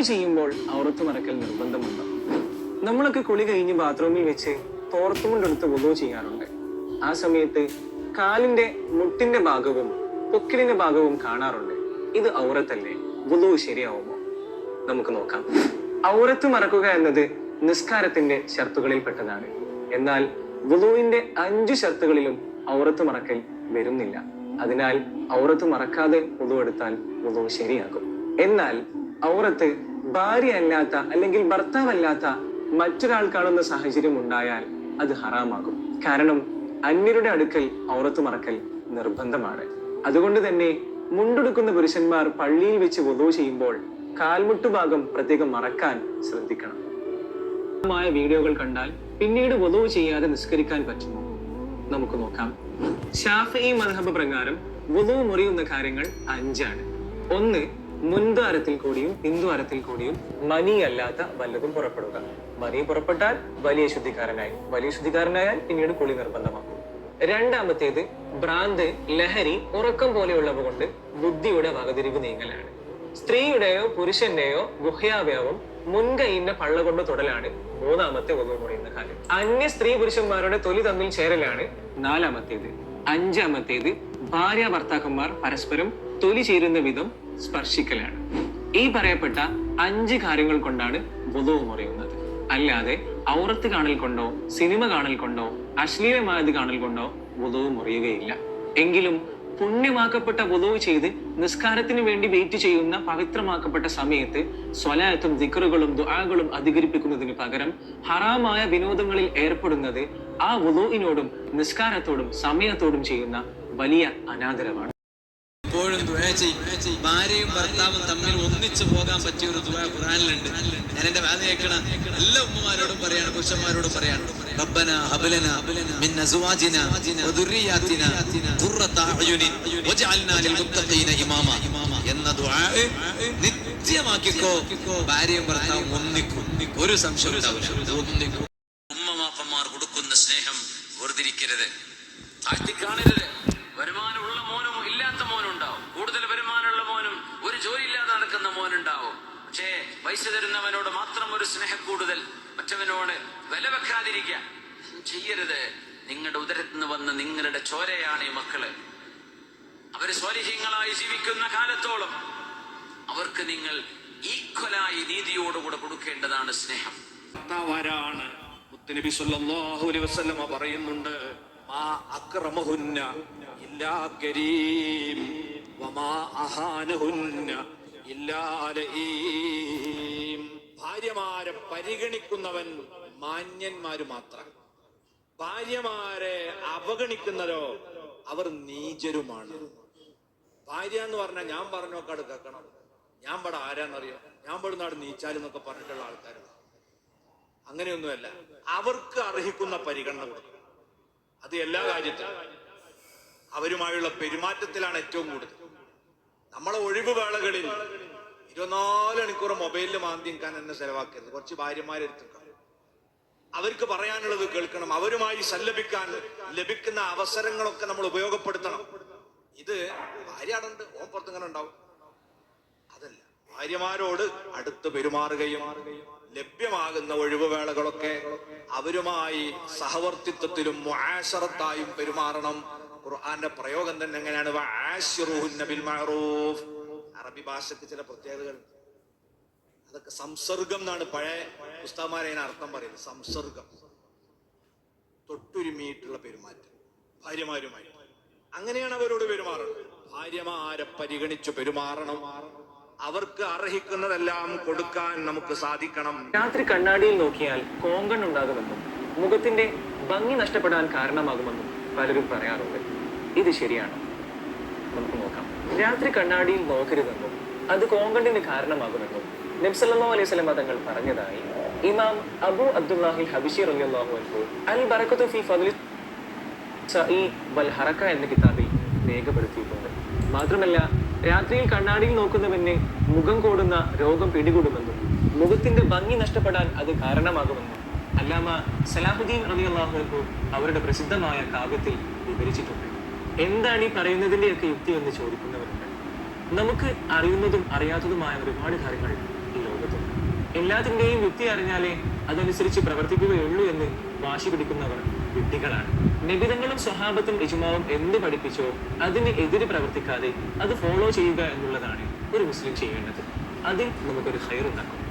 ചെയ്യുമ്പോൾ ഔറത്ത് മറക്കൽ നിർബന്ധമുണ്ട്. നമ്മളൊക്കെ കുളി കഴിഞ്ഞ് ബാത്റൂമിൽ വെച്ച് തോർത്തുകൊണ്ടെടുത്ത് വുളു ചെയ്യാറുണ്ട്. ആ സമയത്ത് കാലിന്റെ മുട്ടിന്റെ ഭാഗവും പൊക്കിലിന്റെ ഭാഗവും കാണാറുണ്ട്. ഇത് ഔറത്തല്ലേ? വുളു ശരിയാവുമോ? നമുക്ക് നോക്കാം. ഔറത്ത് മറക്കുക എന്നത് നിസ്കാരത്തിന്റെ ഷർത്തുകളിൽ പെട്ടതാണ് എന്നാൽ വുളുവിന്റെ അഞ്ചു ഷർത്തുകളിലും ഔറത്ത് മറക്കൽ വരുന്നില്ല. അതിനാൽ ഔറത്ത് മറക്കാതെ വുളു എടുത്താൽ വുളു ശരിയാകും. എന്നാൽ ഔറത്ത് ഭാര്യ അല്ലാത്ത അല്ലെങ്കിൽ ഭർത്താവല്ലാത്ത മറ്റൊരാൾ കാണുന്ന സാഹചര്യം ഉണ്ടായാൽ അത് ഹറാമാകും. കാരണം അന്യരുടെ അടുക്കൽ ഔറത്ത് മറക്കൽ നിർബന്ധമാണ്. അതുകൊണ്ട് തന്നെ മുണ്ടെടുക്കുന്ന പുരുഷന്മാർ പള്ളിയിൽ വെച്ച് വധു ചെയ്യുമ്പോൾ കാൽമുട്ട് ഭാഗം പ്രത്യേകം മറക്കാൻ ശ്രദ്ധിക്കണം. മായ വീഡിയോകൾ കണ്ടാൽ പിന്നീട് വധു ചെയ്യാതെ നിസ്കരിക്കാൻ പറ്റുമോ? നമുക്ക് നോക്കാം. ഷാഫി മദ്ഹബ് പ്രകാരം വധു മുറിയുന്ന കാര്യങ്ങൾ അഞ്ചാണ്. ഒന്ന് മുൻദ്വാരത്തിൽ കൂടിയും പിന്തുവാരത്തിൽ കൂടിയും മനി അല്ലാത്ത വല്ലതും പുറപ്പെടുക. മനി പുറപ്പെട്ടാൽ വലിയ ശുദ്ധിക്കാരനായി. വലിയ ശുദ്ധിക്കാരനായാൽ പിന്നീട് കുളി നിർബന്ധമാക്കും. രണ്ടാമത്തേത് ഭ്രാന്ത് ലഹരി ഉറക്കം പോലെയുള്ളവ കൊണ്ട് ബുദ്ധിയുടെ വകതിരിവ് നീങ്ങലാണ്. സ്ത്രീയുടെയോ പുരുഷന്റെയോ ഗുഹ്യാവയവം മുൻകൈയിന്റെ പള്ള കൊണ്ട് തൊടലാണ് മൂന്നാമത്തെ വധു മുറിയുന്ന കാര്യം. അന്യ സ്ത്രീ പുരുഷന്മാരുടെ തൊലി തമ്മിൽ ചേരലാണ് നാലാമത്തേത്. അഞ്ചാമത്തേത് ഭാര്യ ഭർത്താക്കന്മാർ പരസ്പരം തൊലി ചേരുന്ന വിധം സ്പർശിക്കലാണ്. ഈ പറയപ്പെട്ട അഞ്ച് കാര്യങ്ങൾ കൊണ്ടാണ് ബുധവും മുറിയുന്നത്. അല്ലാതെ ഔറത്ത് കാണൽ കൊണ്ടോ സിനിമ കാണൽ കൊണ്ടോ അശ്ലീലമായത് കാണൽ കൊണ്ടോ ബുധവും മുറിയുകയില്ല. എങ്കിലും പുണ്യമാക്കപ്പെട്ട ബുധവ് ചെയ്ത് നിസ്കാരത്തിന് വേണ്ടി വെയിറ്റ് ചെയ്യുന്ന പവിത്രമാക്കപ്പെട്ട സമയത്ത് സ്വലായത്തും ദിക്കറുകളും ദുആകളും അധികരിപ്പിക്കുന്നതിന് പകരം ഹറാമായ വിനോദങ്ങളിൽ ഏർപ്പെടുന്നത് ആ വധുവിനോടും നിസ്കാരത്തോടും സമയത്തോടും ചെയ്യുന്ന വലിയ അനാദരവാണ്. എപ്പോഴും ദുആ ചെയ്യും. ഭാര്യയും ഭർത്താവും തമ്മിൽ ഒന്നിച്ചു പോകാൻ പറ്റിയ ഒരു ദുആ ഖുറാനിലുണ്ട് ഞാൻ എന്റെ വാദ കേൾക്കണ എല്ലാ ഉമ്മമാരോടും പറയാണ് പുരുഷന്മാരോടും പറയാണ്. എന്ന ദുആ നിത്യമാക്കിക്കോ. ഭാര്യയും ഭർത്താവും ഒന്നിക്കും. ഒരു സംശയം ഉമ്മമാപ്പന്മാർ കൊടുക്കുന്ന സ്നേഹം വെറുതിരിക്കരുത് വരുമാനമുള്ള നടക്കുന്ന മോനുണ്ടാവും. പക്ഷേ പൈസ തരുന്നവനോട് മാത്രം ഒരു സ്നേഹം കൂടുതൽ മറ്റവനോട് വില വെക്കാതിരിക്കുക. ചെയ്യരുത്. നിങ്ങളുടെ ഉദരത്തിൽ നിന്ന് വന്ന നിങ്ങളുടെ ചോരയാണ് ഈ മക്കൾ. അവർ സ്വരഹ്യങ്ങളായി ജീവിക്കുന്ന കാലത്തോളം അവർക്ക് നിങ്ങൾ ഈക്വലായി നീതിയോടുകൂടെ കൊടുക്കേണ്ടതാണ് സ്നേഹം. ഭർത്താവാരാണ് മുത്തുനബി സല്ലല്ലാഹു അലൈഹി വസല്ലമ പറയുന്നുണ്ട് മാ അക്രമഹുന്ന ഇല്ലാ കരീം വമാ അഹാനഹുന്ന ഭാര്യമാരെ പരിഗണിക്കുന്നവൻ മാന്യന്മാര് മാത്രം. ഭാര്യമാരെ അവഗണിക്കുന്നവരോ അവർ നീചരുമാണ്. ഭാര്യ എന്ന് പറഞ്ഞാൽ ഞാൻ പറഞ്ഞോക്കാട് കേൾക്കണം. ഞാൻ ഇവിടെ ആരാന്നറിയോ? ഞാൻ ഇവിടെ നാട് നീച്ചാലെന്നൊക്കെ പറഞ്ഞിട്ടുള്ള ആൾക്കാരാണ് അങ്ങനെയൊന്നുമല്ല. അവർക്ക് അർഹിക്കുന്ന പരിഗണന കൊടുക്കും. അത് എല്ലാ കാര്യത്തിലും. അവരുമായുള്ള പെരുമാറ്റത്തിലാണ് ഏറ്റവും കൂടുതൽ. നമ്മളെ ഒഴിവ് വേളകളിൽ ഇരുപത്തിനാല് മണിക്കൂർ മൊബൈലിൽ മാന്തിക്കാൻ എന്നെ ചെലവാക്കരുത്. കുറച്ച് ഭാര്യമാരെടുത്തിക്കണം അവർക്ക് പറയാനുള്ളത് കേൾക്കണം. അവരുമായി സല്ലപിക്കാൻ ലഭിക്കുന്ന അവസരങ്ങളൊക്കെ നമ്മൾ ഉപയോഗപ്പെടുത്തണം. ഇത് ഭാര്യ അടണ്ട് ഓൻ പുറത്തിങ്ങനെ ഉണ്ടാവും. അതല്ല. ഭാര്യമാരോട് അടുത്ത് പെരുമാറുകയും ലഭ്യമാകുന്ന ഒഴിവുവേളകളൊക്കെ അവരുമായി സഹവർത്തിത്വത്തിലും ആശറത്തായും പെരുമാറണം. ഖുർആന്റെ പ്രയോഗം തന്നെ എങ്ങനെയാണ്? അറബി ഭാഷയ്ക്ക് ചില പ്രത്യേകതകൾ. അതൊക്കെ സംസർഗം എന്നാണ് പഴയ പുസ്തകന്മാരെ അർത്ഥം പറയുന്നത്. സംസർഗം. തൊട്ടുരുമിയിട്ടുള്ള പെരുമാറ്റം. ഭാര്യമാരുമായി. അങ്ങനെയാണ് അവരോട് പെരുമാറുന്നത്. ഭാര്യമാരെ പരിഗണിച്ചു പെരുമാറണം. അവർക്ക് അർഹിക്കുന്നതെല്ലാം കൊടുക്കാൻ നമുക്ക് സാധിക്കണം. രാത്രി കണ്ണാടിയിൽ നോക്കിയാൽ കോങ്കൺ ഉണ്ടാകുമെന്നും മുഖത്തിന്റെ ഭംഗി നഷ്ടപ്പെടാൻ കാരണമാകുമെന്നും പലരും പറയാറുണ്ട്. ഇത് ശരിയാണ്. നമുക്ക് നോക്കാം. രാത്രി കണ്ണാടിയിൽ നോക്കരുതെന്നും അത് കോങ്കണ്ടിന് കാരണമാകുമെന്നും നബ്സല്ലാ അലൈഹി സ്വലമ തങ്ങൾ പറഞ്ഞതായി ഇമാം അബു അബ്ദുല്ലാഹിൽ ഹബിഷി റളിയല്ലാഹു അൻഹു അൽ എന്ന കിതാബിൽ രേഖപ്പെടുത്തിയിട്ടുണ്ട്. മാത്രമല്ല രാത്രിയിൽ കണ്ണാടിയിൽ നോക്കുന്നവനെ മുഖം കൂടുന്ന രോഗം പിടികൂടുമെന്നും മുഖത്തിന്റെ ഭംഗി നഷ്ടപ്പെടാൻ അത് കാരണമാകുമെന്നും അല്ലാമ സലാഹുദ്ദീൻ റളിയല്ലാഹു അവരുടെ പ്രസിദ്ധമായ കാവ്യത്തിൽ വിവരിച്ചിട്ടുണ്ട്. എന്താണ് ഈ പറയുന്നതിന്റെയൊക്കെ യുക്തി എന്ന് ചോദിക്കുന്നവരുണ്ട്. നമുക്ക് അറിയുന്നതും അറിയാത്തതുമായ ഒരുപാട് കാര്യങ്ങൾ ഈ ലോകത്തുണ്ട്. എല്ലാത്തിന്റെയും യുക്തി അറിഞ്ഞാലേ അതനുസരിച്ച് പ്രവർത്തിക്കുകയുള്ളൂ എന്ന് വാശി പിടിക്കുന്നവർ വിഡ്ഢികളാണ് നിബിതങ്ങളും സ്വഭാവത്തും ഇജുമാവും എന്ത് പഠിപ്പിച്ചോ അതിന് എതിര് പ്രവർത്തിക്കാതെ അത് ഫോളോ ചെയ്യുക എന്നുള്ളതാണ് ഒരു മുസ്ലിം ചെയ്യേണ്ടത്. അതിൽ നമുക്കൊരു ഹൈർ ഉണ്ടാക്കും